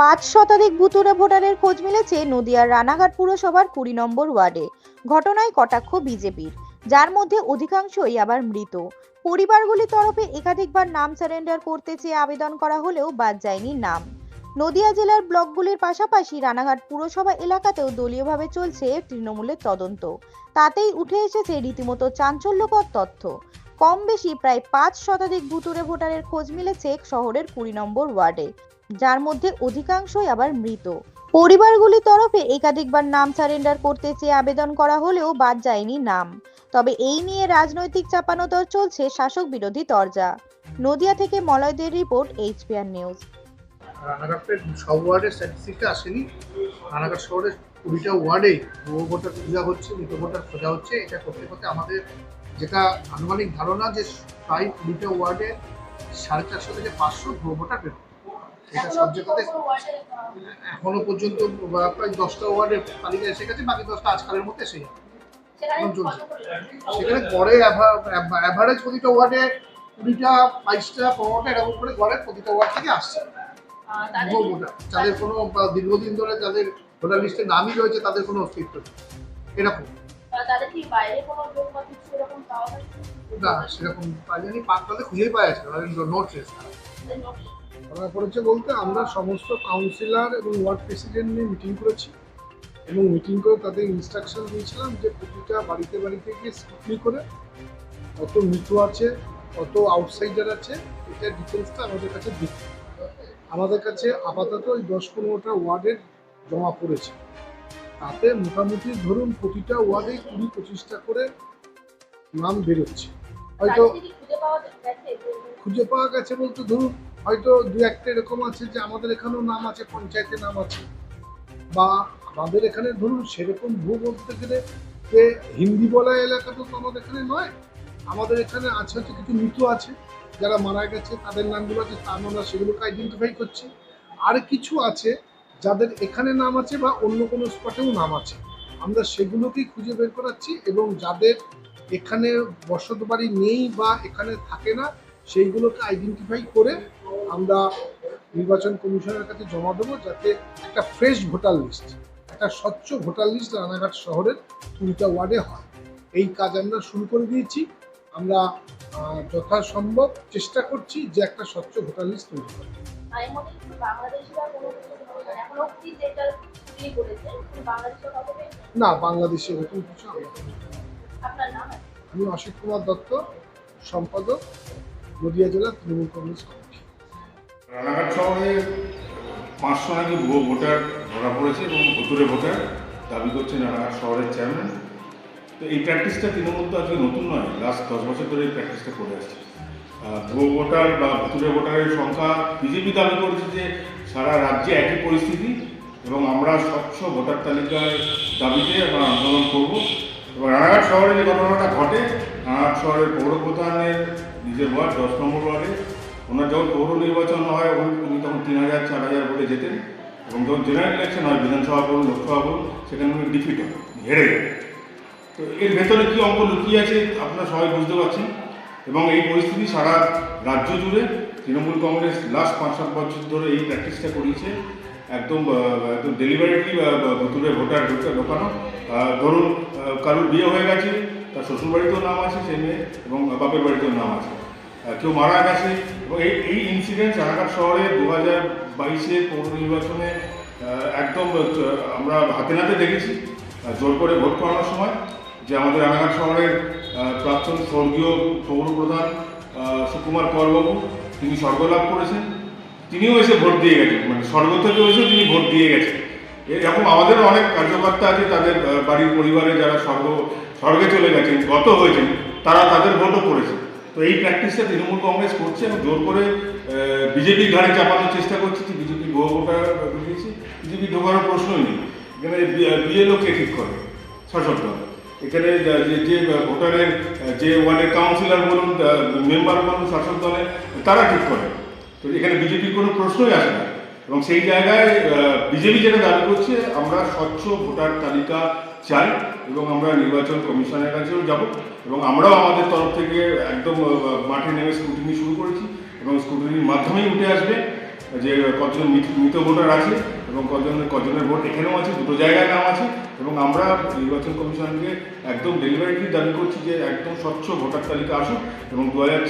পাঁচ শতাধিক ভুতুরে ভোটারের খোঁজ মিলেছে নদিয়ার রানাঘাট পুরসভার কুড়ি নম্বর ওয়ার্ডে। ঘটনায় কটাক্ষ বিজেপির, যার মধ্যে অধিকাংশই আবার মৃত। পরিবারগুলির তরফে একাধিকবার নাম সারেন্ডার করতে চেয়ে আবেদন করা হলেও বাদ যায়নি নাম। নদিয়া জেলার ব্লকগুলির পাশাপাশি রানাঘাট পুরসভা এলাকাতেও দলীয়ভাবে চলছে তৃণমূলের তদন্ত। তাতেই উঠে এসেছে রীতিমতো চাঞ্চল্যকর তথ্য। কম বেশি প্রায় পাঁচ শতাধিক ভুতুরে ভোটারের খোঁজ মিলেছে শহরের কুড়ি নম্বর ওয়ার্ডে। যার মধ্যে অধিকাংশই আবার মৃত। পরিবারগুলির তরফে একাধিকবার নাম সারেন্ডার করতে চেয়ে আবেদন করা হলেও বাদ যায়নি নাম। তবে এই নিয়ে রাজনৈতিক চাপানোতর চলছে শাসক বিরোধী তরজা। নদিয়া থেকে মলয়দের রিপোর্ট এইচপিআর নিউজ। রানাঘাটের সব ওয়ার্ডের স্ট্যাটিস্টিকটা আসেনি। রানাঘাট শহরের কুড়িটা ওয়ার্ডে ভোটার খোঁজা হচ্ছে, মৃত ভোটার খোঁজা হচ্ছে, এটা করতে করতে আমাদের যেটা আনুমানিক ধারণা যে প্রায় কুড়িটা ওয়ার্ডে সাড়ে চারশো থেকে পাঁচশো ভোটার বের হবে। এটা সব জায়গাতে এখনও পর্যন্ত প্রায় দশটা ওয়ার্ডের তালিকা এসে গেছে বাকি দশটা আজকালের মধ্যে এসে চলছে। সেখানে গড়ে অ্যাভারেজ প্রতিটা ওয়ার্ডে কুড়িটা বাইশটা পনেরোটা এরকম করে গড়ে প্রতিটা ওয়ার্ড থেকে আসছে। যাদের কোনো দীর্ঘদিন ধরে যাদের ভোটার লিস্টে নামই রয়েছে তাদের কোনো অস্তিত্ব নেই। এরকম। না সেরকম পাইনি পাকপালে খুঁজেই পাওয়া যাচ্ছে নোট ট্রেস ধরা পড়েছে বলতে আমরা সমস্ত কাউন্সিলর এবং ওয়ার্ড প্রেসিডেন্ট নিয়ে মিটিং করেছি এবং মিটিং করে তাদের ইনস্ট্রাকশন দিয়েছিলাম যে প্রতিটা বাড়িতে বাড়িতে গিয়ে স্ক্রুটনি করে কত মৃত আছে কত আউটসাইডার আছে এটা ডিটেলসটা আমাদের কাছে দিতে আমাদের কাছে আপাতত ওই দশ পনেরোটা ওয়ার্ডের জমা পড়েছে। তাতে মোটামুটি ধরুন প্রতিটা ওয়ার্ডে কুড়ি পঁচিশটা করে নাম বেরোচ্ছে। হয়তো খুঁজে পাওয়া গেছে বলতে ধরুন হয়তো দু একটা এরকম আছে যে আমাদের এখানেও নাম আছে, পঞ্চায়েতে নাম আছে। বা আমাদের এখানে ধরুন সেরকম ভূ বলতে গেলে যে হিন্দি বলা এলাকা তো আমাদের এখানে নয়। আমাদের এখানে আছে হচ্ছে কিছু মৃত আছে, যারা মারা গেছে, তাদের নামগুলো আছে, তা আমরা সেগুলোকে আইডেন্টিফাই করছি। আর কিছু আছে যাদের এখানে নাম আছে বা অন্য কোনো স্পটেও নাম আছে। আমরা সেগুলোকেই খুঁজে বের করাচ্ছি এবং যাদের এখানে বসত বাড়ি নেই বা এখানে থাকে না সেইগুলোকে আইডেন্টিফাই করে আমরা নির্বাচন কমিশনের কাছে জমা দেবো যাতে একটা ফ্রেশ ভোটার লিস্ট একটা স্বচ্ছ ভোটার লিস্ট রানাঘাট শহরের কুড়িটা ওয়ার্ডে হয়। এই কাজ আমরা শুরু করে দিয়েছি। আমরা যথাসম্ভব চেষ্টা করছি যে একটা স্বচ্ছ ভোটার লিস্ট তৈরি করা? না। বাংলাদেশে এরকম কিছু? আমি অসিত কুমার দত্ত সম্পাদক। নদিয়া জেলা তৃণমূল কংগ্রেস কমিটি। রানাঘাট শহরে পাঁচশো নাকি ভুয়ো ভোটার ধরা পড়েছে এবং ভুতুরে ভোটার দাবি করছেন রানাঘাট শহরের চেয়ারম্যান। তো এই প্র্যাকটিসটা তৃণমূল তো আজকে নতুন নয় লাস্ট দশ বছর ধরে এই প্র্যাকটিসটা করে আসছে। ভুয়ো ভোটার বা ভুতুরে ভোটারের সংখ্যা বিজেপি দাবি করেছে যে সারা রাজ্যে একই পরিস্থিতি এবং আমরা স্বচ্ছ ভোটার তালিকায় দাবিতে আমরা আন্দোলন করব। এবং রানাঘাট শহরে যে ঘটনাটা ঘটে, রানাঘাট শহরের পৌর প্রধানের নিজের ওয়ার্ড দশ নম্বর ওয়ার্ডে। ওনার যখন পৌর নির্বাচন হয়, উনি তখন তিন হাজার, চার হাজার ভোটে যেতেন এবং যখন জেনারেল ইলেকশন হয়, বিধানসভা বলুন, লোকসভা বলুন, সেখানে উনি ডিফিট হন, হেরে যান তো এর ভেতরে কী অঙ্ক লুকিয়ে আছে, আপনারা সবাই বুঝতে পারছেন। এবং এই পরিস্থিতি সারা রাজ্য জুড়ে তৃণমূল কংগ্রেস লাস্ট পাঁচ, সাত বছর ধরে এই প্র্যাকটিসটা করিয়েছে। একদম একদম ডেলিভারিটি ভুতুরে ভোটার ঢুকে ঢোকানো। ধরুন কারোর বিয়ে হয়ে গেছে তার শ্বশুরবাড়িতেও নাম আছে সেই মেয়ে এবং বাপের বাড়িতেও নাম আছে। কেউ মারা গেছে এবং এই এই ইনসিডেন্ট রানাঘাট শহরে দু হাজার বাইশে পৌর নির্বাচনে একদম আমরা হাতে নাতে দেখেছি জোর করে ভোট করানোর সময় যে আমাদের রানাঘাট শহরের প্রাক্তন স্বর্গীয় পৌর প্রধান সুকুমার করবাবু, তিনি স্বর্গ লাভ করেছেন। তিনিও এসে ভোট দিয়ে গেছেন মানে স্বর্গ থেকে এসে তিনি ভোট দিয়ে গেছেন। এরকম আমাদেরও অনেক কার্যকর্তা আছে, তাদের বাড়ির পরিবারে যারা স্বর্গ স্বর্গে চলে গেছেন, গত হয়েছেন, তারা তাদের ভোটও করেছে। তো এই প্র্যাকটিসটা তৃণমূল কংগ্রেস করছে এবং জোর করে বিজেপির ঘাড়ে চাপানোর চেষ্টা করছে, যে বিজেপি ভুয়ো ভোটার ঢুকিয়েছে বিজেপি ঢোকানোর প্রশ্নই নেই। এখানে বিএলও কে ঠিক করে? শাসক এখানে যে ভোটারের যে ওয়ার্ডের কাউন্সিলর বলুন মেম্বার বলুন, শাসক দলের, তারা ঠিক করে। তো এখানে বিজেপির কোনো প্রশ্নই আসে না। এবং সেই জায়গায় বিজেপি যেটা দাবি করছে, আমরা স্বচ্ছ ভোটার তালিকা চাই এবং আমরা নির্বাচন কমিশনের কাছেও যাব এবং আমরাও আমাদের তরফ থেকে একদম মাঠে নেমে স্কুটিনি শুরু করেছি এবং স্কুটিনির মাধ্যমেই উঠে আসবে যে কতজন মৃত- ভোটার আছে এবং কজন, কজনের ভোট এখানেও আছে, দুটো জায়গায় নাম আছে এবং আমরা নির্বাচন কমিশনকে একদম ডেলিভারিটি দাবি করছি যে একদম স্বচ্ছ ভোটার তালিকা আসুক এবং দু হাজার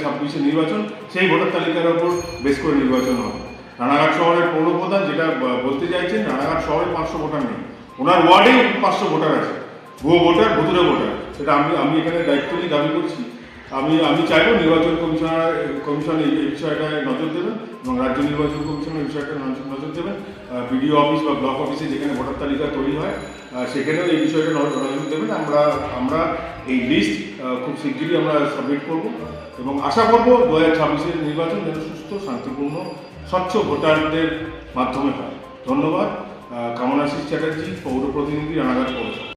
নির্বাচন, সেই ভোটার তালিকার ওপর বেশ করে নির্বাচন হবে। রানাঘাট শহরের পৌরপ্রধান যেটা বলতে চাইছেন, রানাঘাট শহরে পাঁচশো ভোটার নেই। ওনার ওয়ার্ডেই পাঁচশো ভোটার আছে। ভুয়ো ভোটার ভুতুরে ভোটার। সেটা আমি আমি এখানে দায়িত্ব নিয়ে দাবি করছি। আমি আমি চাইব নির্বাচন কমিশনার, কমিশন এই বিষয়টায় নজর দেবেন এবং রাজ্য নির্বাচন কমিশন এই বিষয়টা নজর দেবেন। বিডিও অফিস বা ব্লক অফিসে যেখানে ভোটার তালিকা তৈরি হয় সেখানেও এই বিষয়টা নজর নজর দেবেন। আমরা আমরা এই লিস্ট খুব শিগগিরই আমরা সাবমিট করব এবং আশা করব দু হাজার ছাব্বিশের নির্বাচন যেন সুস্থ, শান্তিপূর্ণ স্বচ্ছ ভোটারদের মাধ্যমে হয়। ধন্যবাদ। কামনাশিস চ্যাটার্জি পৌর প্রতিনিধি রানাঘাট পৌরসভা।